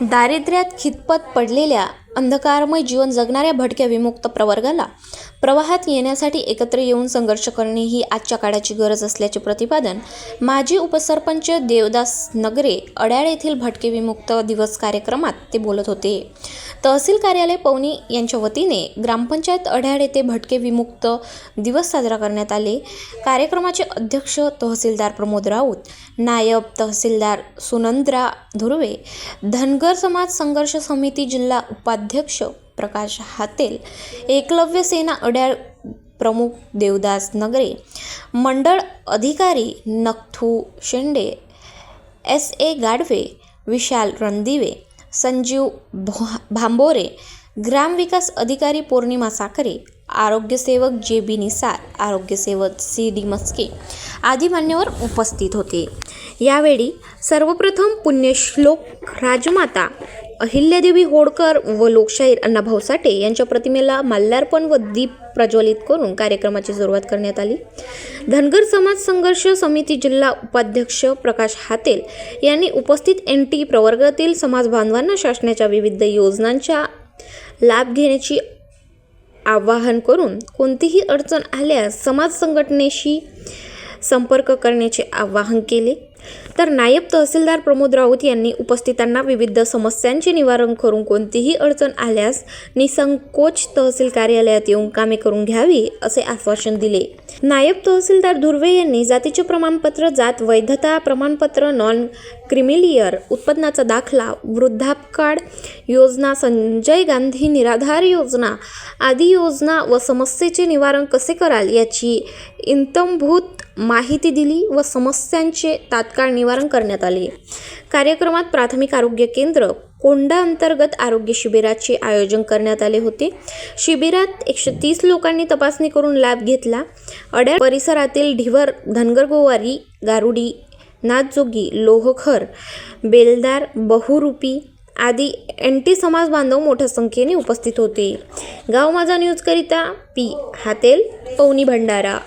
दारिद्र्यात खितपत पडलेल्या अंधकारमय जीवन जगणाऱ्या भटक्या विमुक्त प्रवर्गाला प्रवाहात येण्यासाठी एकत्र येऊन संघर्ष करणे ही आजच्या काळाची गरज असल्याचे प्रतिपादन माजी उपसरपंच देवदास नगरे अड्याळ येथील भटके विमुक्त दिवस कार्यक्रमात ते बोलत होते. तहसील कार्यालय पवनी यांच्या वतीने ग्रामपंचायत अड्याळ येथे भटके विमुक्त दिवस साजरा करण्यात आले. कार्यक्रमाचे अध्यक्ष तहसीलदार प्रमोद राऊत नायब तहसीलदार सुनंद्रा धुर्वे धनगर समाज संघर्ष समिती जिल्हा उपाध्यक्ष प्रकाश हातेल एकलव्य सेना अड्याळ प्रमुख देवदास नगरे मंडळ अधिकारी नखथू शेंडे एस ए गाडवे विशाल रणदिवे संजीव भो- भांबोरे ग्रामविकास अधिकारी पौर्णिमा साखरे आरोग्यसेवक जे बी निसार आरोग्यसेवक सी डी मस्के आदी मान्यवर उपस्थित होते. यावेळी सर्वप्रथम पुण्यश्लोक राजमाता अहिल्यादेवी होडकर व लोकशाहीर अण्णाभाऊ साठे यांच्या प्रतिमेला माल्यार्पण व दीप प्रज्वलित करून कार्यक्रमाची सुरुवात करण्यात आली. धनगर समाज संघर्ष समिती जिल्हा उपाध्यक्ष प्रकाश हातेल यांनी उपस्थित एन टी प्रवर्गातील समाज बांधवांना शासनाच्या विविध योजनांच्या लाभ घेण्याची आवाहन करून कोणतीही अडचण आल्यास समाज संघटनेशी संपर्क करण्याचे आवाहन केले. तर नायब तहसीलदार प्रमोद राऊत यांनी उपस्थितांना विविध समस्यांचे निवारण करून कोणतीही अडचण आल्यास निसंकोच तहसील कार्यालयात येऊन कामे करून घ्यावी असे आश्वासन दिले. नायब तहसीलदार धुर्वे यांनी जातीचे प्रमाणपत्र जात वैधता प्रमाणपत्र नॉन क्रिमिलियर उत्पन्नाचा दाखला वृद्धापकाळ योजना संजय गांधी निराधार योजना आदी योजना व समस्येचे निवारण कसे कराल याची इंतंभूत माहिती दिली व समस्यांचे तात्काळ निवारण करण्यात आले. कार्यक्रमात प्राथमिक आरोग्य केंद्र कोंडा अंतर्गत आरोग्य शिबिराचे आयोजन करण्यात आले होते. शिबिरात एकशे तीस लोकांनी तपासणी करून लाभ घेतला. अड्या परिसरातील ढिवर धनगर गोवारी गारुडी नाथजोगी लोहखर बेलदार बहुरूपी आदी एन टी समाज बांधव मोठ्या संख्येने उपस्थित होते. गाव माझा न्यूजकरिता पी. हातेल पवनी भंडारा.